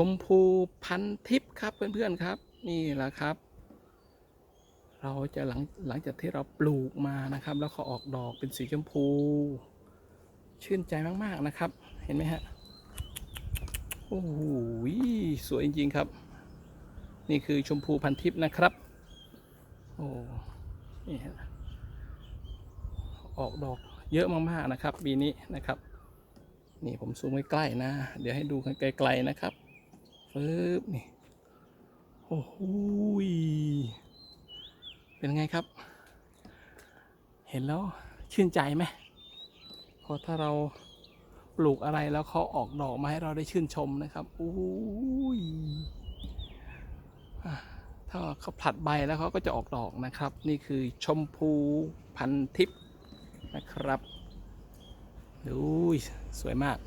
ชมพูพันทิพย์ครับเพื่อนๆครับ นี่แหละครับ เราจะหลังหลังจากที่เราปลูกมานะครับ แล้วเขาออกดอกเป็นสีชมพู ชื่นใจมากๆนะครับ เห็นไหมฮะโอ้โหสวยจริงๆครับ นี่คือชมพูพันทิพย์นะครับโอ้นี่ฮะออกดอกเยอะมากๆนะครับปีนี้นะครับ นี่ผมซูมใกล้ๆนะ เดี๋ยวให้ดูกันไกลๆนะครับ ปึ๊บนี่ โอ้โหยเป็นไงครับ เห็นแล้วชื่นใจไหมเพราะถ้าเราปลูกอะไรแล้วเขาออกดอกมาให้เราได้ชื่นชมนะครับโอ้ยถ้าเขาผลัดใบแล้วเขาก็จะออกดอกนะครับ นี่คือชมพูพันทิพย์นะครับดูสวยมาก